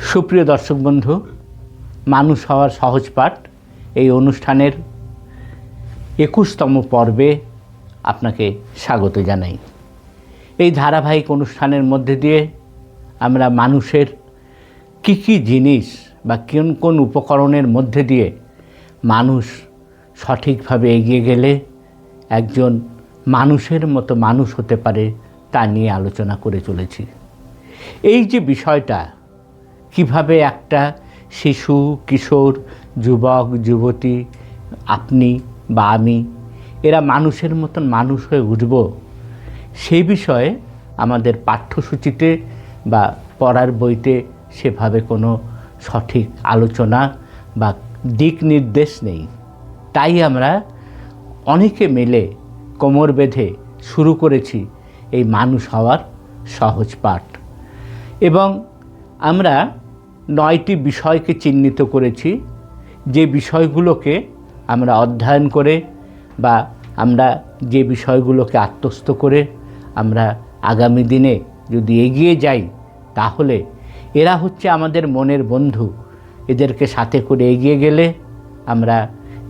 সুপ্রিয় দর্শক বন্ধু, মানুষ হওয়ার সহজ পাঠ এই অনুষ্ঠানের একুশতম পর্বে আপনাকে স্বাগত জানাই। এই ধারাবাহিক অনুষ্ঠানের মধ্যে দিয়ে আমরা মানুষের কী কী জিনিস বা কোন কোন উপকরণের মধ্যে দিয়ে মানুষ সঠিকভাবে এগিয়ে গেলে একজন মানুষের মতো মানুষ হতে পারে তা নিয়ে আলোচনা করে চলেছি। এই যে বিষয়টা কীভাবে একটা শিশু, কিশোর, যুবক, যুবতী, আপনি বা আমি, এরা মানুষের মতন মানুষ হয়ে উঠব, সেই বিষয়ে আমাদের পাঠ্যসূচিতে বা পড়ার বইতে সেভাবে কোনো সঠিক আলোচনা বা দিক নির্দেশ নেই। তাই আমরা অনেকে মিলে কোমর বেঁধে শুরু করেছি এই মানুষ হওয়ার সহজ পাঠ। এবং আমরা নয়টি বিষয়কে চিহ্নিত করেছি। যে বিষয়গুলোকে আমরা অধ্যয়ন করে বা আমরা যে বিষয়গুলোকে আত্মস্থ করে আমরা আগামী দিনে যদি এগিয়ে যাই, তাহলে এরা হচ্ছে আমাদের মনের বন্ধু। এদেরকে সাথে করে এগিয়ে গেলে আমরা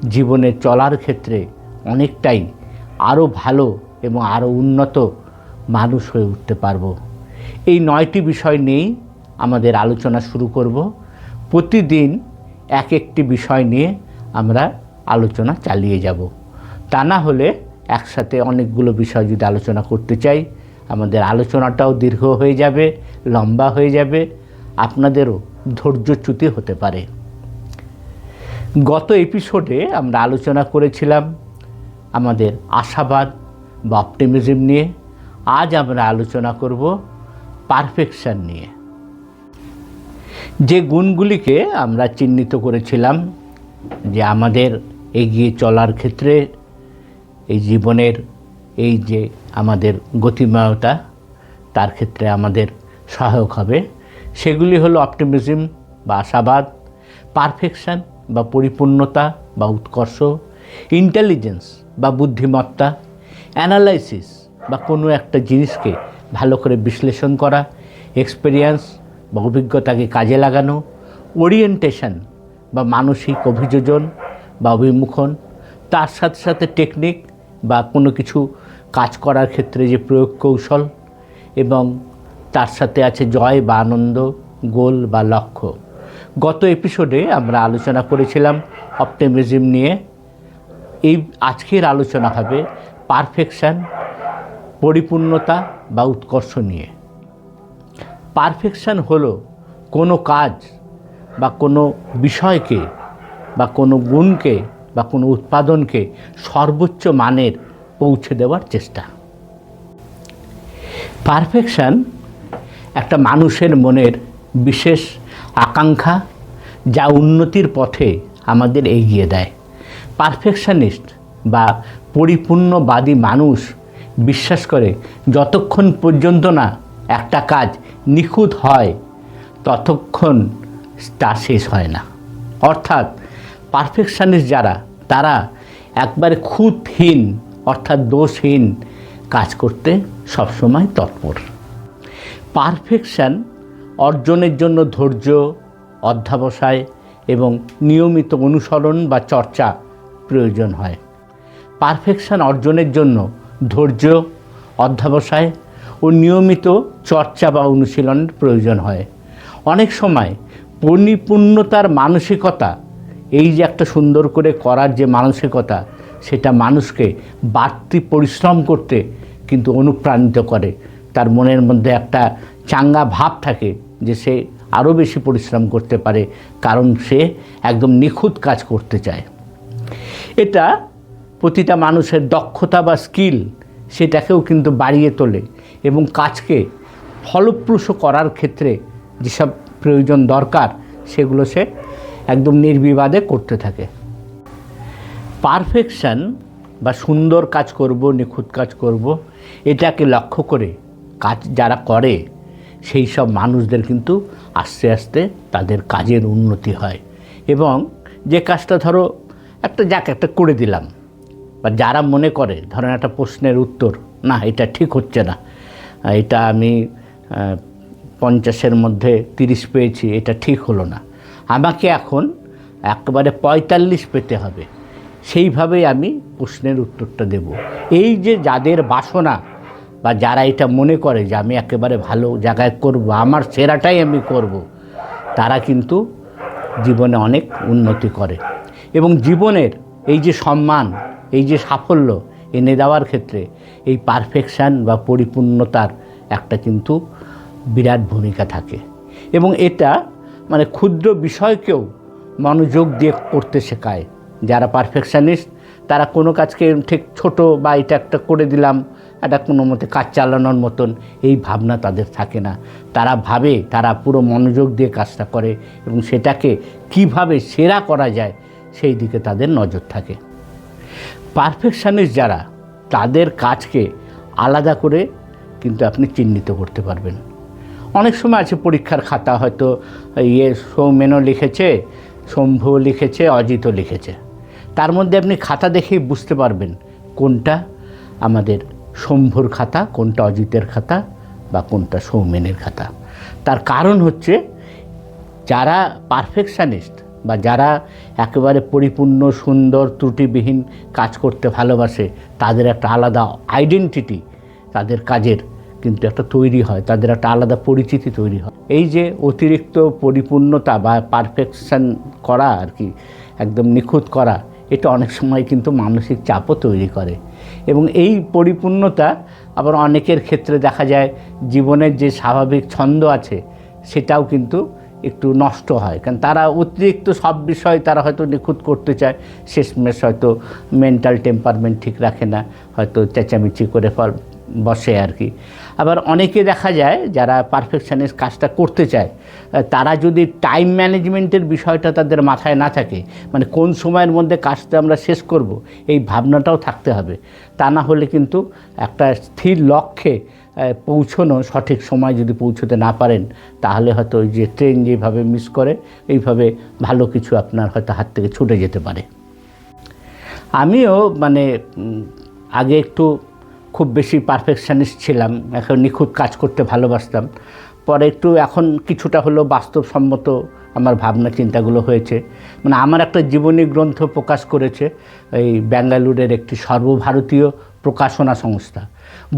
জীবনে চলার ক্ষেত্রে অনেকটাই আরও ভালো এবং আরও উন্নত মানুষ হয়ে উঠতে পারব। এই নয়টি বিষয় নিয়েই আমাদের আলোচনা শুরু করব। প্রতিদিন এক একটি বিষয় নিয়ে আমরা আলোচনা চালিয়ে যাব। তা না হলে একসাথে অনেকগুলো বিষয় যদি আলোচনা করতে চাই, আমাদের আলোচনাটাও দীর্ঘ হয়ে যাবে, লম্বা হয়ে যাবে, আপনাদেরও ধৈর্যচ্যুতি হতে পারে। গত এপিসোডে আমরা আলোচনা করেছিলাম আমাদের আশাবাদ বা অপটিমিজম নিয়ে। আজ আমরা আলোচনা করব পারফেকশন নিয়ে। যে গুণগুলিকে আমরা চিহ্নিত করেছিলাম, যে আমাদের এগিয়ে চলার ক্ষেত্রে এই জীবনের এই যে আমাদের গতিময়তা, তার ক্ষেত্রে আমাদের সহায়ক হবে, সেগুলি হলো অপটিমিজম বা আশাবাদ, পারফেকশন বা পরিপূর্ণতা বা উৎকর্ষ, ইন্টেলিজেন্স বা বুদ্ধিমত্তা, অ্যানালাইসিস বা কোনো একটা জিনিসকে ভালো করে বিশ্লেষণ করা, এক্সপেরিয়েন্স বা অভিজ্ঞতাকে কাজে লাগানো ওরিয়েন্টেশন বা মানসিক অভিযোজন বা অভিমুখন, তার সাথে সাথে টেকনিক বা কোনো কিছু কাজ করার ক্ষেত্রে যে প্রয়োগ কৌশল এবং তার সাথে আছে জয় বা আনন্দ, গোল বা লক্ষ্য। গত এপিসোডে আমরা আলোচনা করেছিলাম অপটিমিজম নিয়ে। এই আজকের আলোচনা হবে পারফেকশন পরিপূর্ণতা বা উৎকর্ষ নিয়ে। পারফেকশন হলো কোনো কাজ বা কোনো বিষয়কে বা কোনো গুণকে বা কোনো উৎপাদনকে সর্বোচ্চ মানের পৌঁছে দেওয়ার চেষ্টা। পারফেকশন একটা মানুষের মনের বিশেষ আকাঙ্ক্ষা যা উন্নতির পথে আমাদের এগিয়ে দেয়। পারফেকশনিস্ট বা পরিপূর্ণবাদী মানুষ বিশ্বাস করে, যতক্ষণ পর্যন্ত না একটা কাজ নিখুঁত হয়, ততক্ষণ তা শেষ হয় না। অর্থাৎ পারফেকশনিস্ট যারা, তারা একবারে খুঁতহীন, অর্থাৎ দোষহীন কাজ করতে সবসময় তৎপর। পারফেকশন অর্জনের জন্য ধৈর্য, অধ্যাবসায় এবং নিয়মিত অনুসরণ বা চর্চা প্রয়োজন হয়। পারফেকশন অর্জনের জন্য ধৈর্য, অধ্যাবসায় ও নিয়মিত চর্চা বা অনুশীলনের প্রয়োজন হয়। অনেক সময় পরিপূর্ণতার মানসিকতা, এই যে একটা সুন্দর করে করার যে মানসিকতা, সেটা মানুষকে বাড়তি পরিশ্রম করতে কিন্তু অনুপ্রাণিত করে। তার মনের মধ্যে একটা চাঙ্গা ভাব থাকে যে সে আরও বেশি পরিশ্রম করতে পারে, কারণ সে একদম নিখুঁত কাজ করতে চায়। এটা প্রতিটা মানুষের দক্ষতা বা স্কিল, সেটাকেও কিন্তু বাড়িয়ে তোলে। এবং কাজকে ফলপ্রসূ করার ক্ষেত্রে যেসব প্রয়োজন দরকার, সেগুলো সে একদম নির্বিবাদে করতে থাকে। পারফেকশন বা সুন্দর কাজ করব, নিখুঁত কাজ করব, এটাকে লক্ষ্য করে কাজ যারা করে, সেই সব মানুষদের কিন্তু আস্তে আস্তে তাদের কাজের উন্নতি হয়। এবং যে কাজটা ধরো একটা যাক, একটা করে দিলাম। বা যারা মনে করে, ধরেন একটা প্রশ্নের উত্তর, না, এটা ঠিক হচ্ছে না। এটা আমি পঞ্চাশের মধ্যে তিরিশ পেয়েছি, এটা ঠিক হলো না। আমাকে এখন একেবারে পঁয়তাল্লিশ পেতে হবে। সেইভাবেই আমি প্রশ্নের উত্তরটা দেব। এই যে যাদের বাসনা বা যারা এটা মনে করে যে আমি একেবারে ভালো জায়গায় করব, আমার সেরাটাই আমি করব, তারা কিন্তু জীবনে অনেক উন্নতি করে। এবং জীবনের এই যে সম্মান, এই যে সাফল্য এনে দেওয়ার ক্ষেত্রে এই পারফেকশান বা পরিপূর্ণতার একটা কিন্তু বিরাট ভূমিকা থাকে। এবং এটা মানে ক্ষুদ্র বিষয়কেও মনোযোগ দিয়ে করতে শেখায়। যারা পারফেকশানিস্ট তারা কোনো কাজকে ঠিক ছোট বা এটা একটা করে দিলাম, এটা কোনো মতে কাজ চালানোর মতন এই ভাবনা তাদের থাকে না। তারা ভাবে, তারা পুরো মনোযোগ দিয়ে কাজটা করে এবং সেটাকে কীভাবে সেরা করা যায়, সেই দিকে তাদের নজর থাকে। পারফেকশানিস্ট যারা, তাদের কাজকে আলাদা করে কিন্তু আপনি চিহ্নিত করতে পারবেন। অনেক সময় আছে পরীক্ষার খাতা হয়তো ইয়ে সৌমেনও লিখেছে শম্ভু লিখেছে, অজিতও লিখেছে। তার মধ্যে আপনি খাতা দেখেই বুঝতে পারবেন কোনটা আমাদের শম্ভুর খাতা, কোনটা অজিতের খাতা বা কোনটা সৌমেনের খাতা। তার কারণ হচ্ছে যারা পারফেকশানিস্ট বা যারা একেবারে পরিপূর্ণ, সুন্দর, ত্রুটিবিহীন কাজ করতে ভালোবাসে, তাদের একটা আলাদা আইডেন্টিটি তাদের কাজের কিন্তু একটা তৈরি হয়, তাদের একটা আলাদা পরিচিতি তৈরি হয়। এই যে অতিরিক্ত পরিপূর্ণতা বা পারফেকশন করা আর কি, একদম নিখুঁত করা, এটা অনেক সময় কিন্তু মানসিক চাপও তৈরি করে। এবং এই পরিপূর্ণতা আবার অনেকের ক্ষেত্রে দেখা যায়, জীবনের যে স্বাভাবিক ছন্দ আছে, সেটাও কিন্তু একটু নষ্ট হয়। কারণ তারা অতিরিক্ত সব বিষয় তারা হয়তো নিখুঁত করতে চায়। শেষমেশ হয়তো মেন্টাল টেম্পারমেন্ট ঠিক রাখে না, হয়তো চেঁচামেচি করে বসে আর কি। আবার অনেকে দেখা যায়, যারা পারফেকশনের কাজটা করতে চায় তারা যদি টাইম ম্যানেজমেন্টের বিষয়টা তাদের মাথায় না থাকে মানে কোন সময়ের মধ্যে কাজটা আমরা শেষ করব, এই ভাবনাটাও থাকতে হবে। তা না হলে কিন্তু একটা স্থির লক্ষ্যে পৌঁছনো সঠিক সময় যদি পৌঁছতে না পারেন, তাহলে হয়তো ওই যে ট্রেন যেভাবে মিস করে, এইভাবে ভালো কিছু আপনার হয়তো হাত থেকে ছুটে যেতে পারে। আমিও মানে আগে একটু খুব বেশি পারফেকশনিস্ট ছিলাম, এখন নিখুঁত কাজ করতে ভালোবাসতাম। পরে একটু এখন কিছুটা হলেও বাস্তবসম্মত আমার ভাবনা চিন্তাগুলো হয়েছে। মানে আমার একটা জীবনী গ্রন্থ প্রকাশ করেছে, এই ব্যাঙ্গালুরের একটি সর্বভারতীয় প্রকাশনা সংস্থা।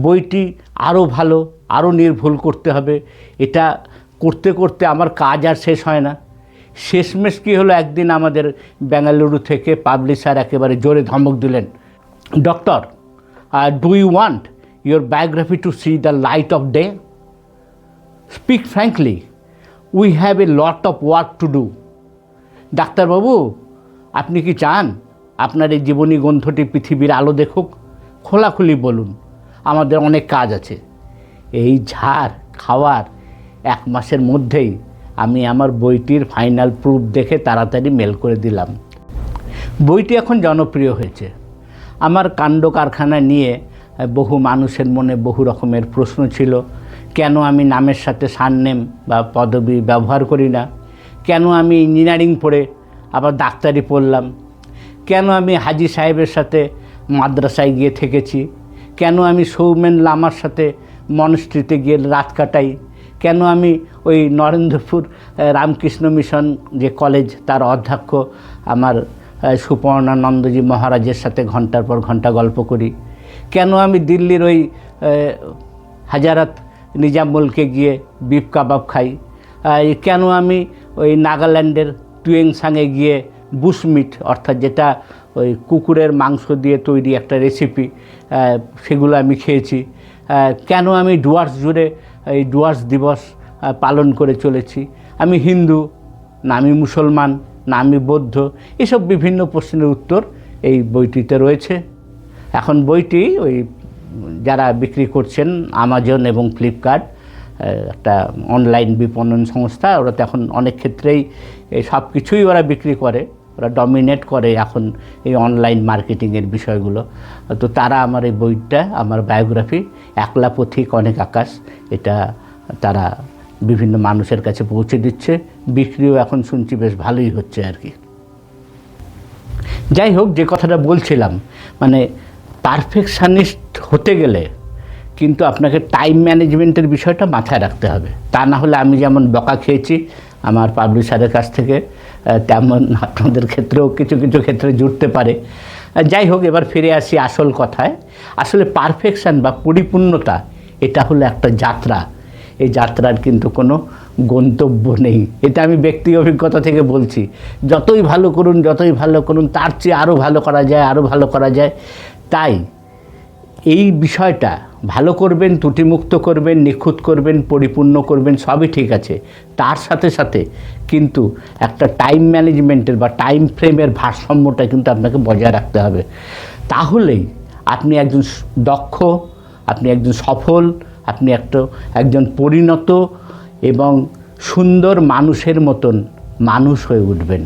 বইটি আরও ভালো আরও নির্ভুল করতে হবে। এটা করতে করতে আমার কাজ আর শেষ হয় না। শেষমেশ কী হলো? একদিন আমাদের বেঙ্গালুরু থেকে পাবলিশার একেবারে জোরে ধমক দিলেন, doctor do you want your biography to see the light of day? Speak frankly, we have a lot of work to do. ডাক্তারবাবু, আপনি কি চান? আপনার এই জীবনী গ্রন্থটি পৃথিবীর আলো দেখুক খোলাখুলি বলুন, আমাদের অনেক কাজ আছে। এই ঝাড়, খাওয়ার এক মাসের মধ্যেই আমি আমার বইটির ফাইনাল প্রুফ দেখে তাড়াতাড়ি মেল করে দিলাম। বইটি এখন জনপ্রিয় হয়েছে। আমার কাণ্ড কারখানা নিয়ে বহু মানুষের মনে বহু রকমের প্রশ্ন ছিল, কেন আমি নামের সাথে সারনেম বা পদবি ব্যবহার করি না? কেন আমি ইঞ্জিনিয়ারিং পড়ে আবার ডাক্তারি পড়লাম? কেন আমি হাজি সাহেবের সাথে মাদ্রাসায় গিয়ে থেকেছি। কেন আমি সৌমেন লামার সাথে মনস্ট্রিতে গিয়ে রাত কাটাই? কেন আমি ওই নরেন্দ্রপুর রামকৃষ্ণ মিশন যে কলেজ, তার অধ্যক্ষ, আমার সুপর্ণানন্দজি মহারাজের সাথে ঘণ্টার পর ঘণ্টা গল্প করি? কেন আমি দিল্লির ওই হাজারাত নিজামুলকে গিয়ে বিফ কাবাব খাই? কেন আমি ওই নাগাল্যান্ডের টুয়েংসাংয়ে গিয়ে বুশমিট অর্থাৎ যেটা ওই কুকুরের মাংস দিয়ে তৈরি একটা রেসিপি সেগুলো আমি খেয়েছি। কেন আমি ডুয়ার্স জুড়ে এই ডুয়ার্স দিবস পালন করে চলেছি? আমি হিন্দু, না আমি মুসলমান, না আমি বৌদ্ধ, এসব বিভিন্ন প্রশ্নের উত্তর এই বইটিতে রয়েছে। এখন বইটি ওই যারা বিক্রি করছেন আমাজন এবং ফ্লিপকার্ট একটা অনলাইন বিপণন সংস্থা, ওরা তো এখন অনেক ক্ষেত্রেই সব কিছুই ওরা বিক্রি করে। ওরা ডমিনেট করে এখন এই অনলাইন মার্কেটিংয়ের বিষয়গুলো। তো তারা আমার এই বইটা, আমার বায়োগ্রাফি একলা পথিক অনেক আকাশ, এটা তারা বিভিন্ন মানুষের কাছে পৌঁছে দিচ্ছে। বিক্রিও এখন শুনছি বেশ ভালোই হচ্ছে আর কি। যাই হোক, যে কথাটা বলছিলাম মানে পারফেকশানিস্ট হতে গেলে কিন্তু আপনাকে টাইম ম্যানেজমেন্টের বিষয়টা মাথায় রাখতে হবে। তা না হলে আমি যেমন বকা খেয়েছি আমার পাবলিশারের কাছ থেকে তেমন আপনাদের ক্ষেত্রেও কিছু কিছু ক্ষেত্রে জুটতে পারে। যাই হোক, এবার ফিরে আসি আসল কথায়। আসলে পারফেকশন বা পরিপূর্ণতা, এটা হলো একটা যাত্রা। এই যাত্রার কিন্তু কোনো গন্তব্য নেই। এটা আমি ব্যক্তি অভিজ্ঞতা থেকে বলছি। যতই ভালো করুন, যতই ভালো করুন, তার চেয়ে আরও ভালো করা যায় আরও ভালো করা যায়। তাই এই বিষয়টা, ভালো করবেন, ত্রুটিমুক্ত করবেন, নিখুঁত করবেন, পরিপূর্ণ করবেন, সবই ঠিক আছে। তার সাথে সাথে কিন্তু একটা টাইম ম্যানেজমেন্টের বা টাইম ফ্রেমের ভারসাম্যটা কিন্তু আপনাকে বজায় রাখতে হবে। তাহলেই আপনি একজন দক্ষ, আপনি একজন সফল, আপনি একটা, একজন পরিণত এবং সুন্দর মানুষের মতন মানুষ হয়ে উঠবেন।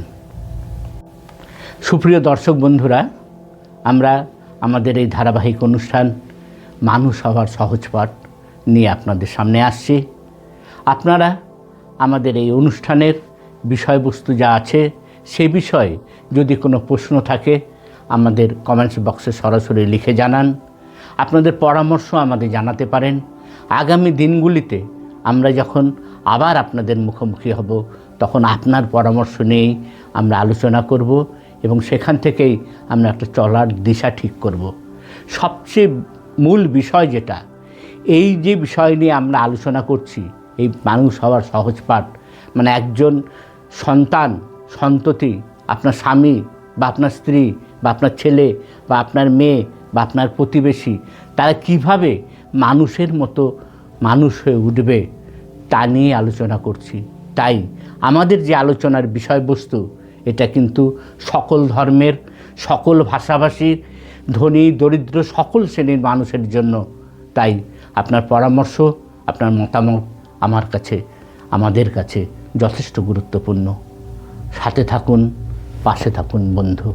সুপ্রিয় দর্শক বন্ধুরা, আমরা আমাদের এই ধারাবাহিক অনুষ্ঠান মানুষ হওয়ার সহজ পাঠ নিয়ে আপনাদের সামনে আসছি। আপনারা আমাদের এই অনুষ্ঠানের বিষয়বস্তু যা আছে, সে বিষয়ে যদি কোনো প্রশ্ন থাকে, আমাদের কমেন্টস বক্সে সরাসরি লিখে জানান। আপনাদের পরামর্শ আমাদের জানাতে পারেন। আগামী দিনগুলিতে আমরা যখন আবার আপনাদের মুখোমুখি হব, তখন আপনার পরামর্শ নিয়েই আমরা আলোচনা করব এবং সেখান থেকেই আমরা একটা চলার দিশা ঠিক করব। সবচেয়ে মূল বিষয় যেটা, এই যে বিষয় নিয়ে আমরা আলোচনা করছি, এই মানুষ হওয়ার সহজ পাঠ মানে একজন সন্তান, সন্ততি, আপনার স্বামী বা আপনার স্ত্রী বা আপনার ছেলে বা আপনার মেয়ে বা আপনার প্রতিবেশী, তারা কীভাবে মানুষের মতো মানুষ হয়ে উঠবে তা নিয়ে আলোচনা করছি। তাই আমাদের যে আলোচনার বিষয়বস্তু, এটা কিন্তু সকল ধর্মের, সকল ভাষাভাষীর, ধনী, দরিদ্র সকল শ্রেণির মানুষের জন্য। তাই আপনার পরামর্শ, আপনার মতামত আমার কাছে, আমাদের কাছে যথেষ্ট গুরুত্বপূর্ণ। সাথে থাকুন পাশে থাকুন বন্ধু।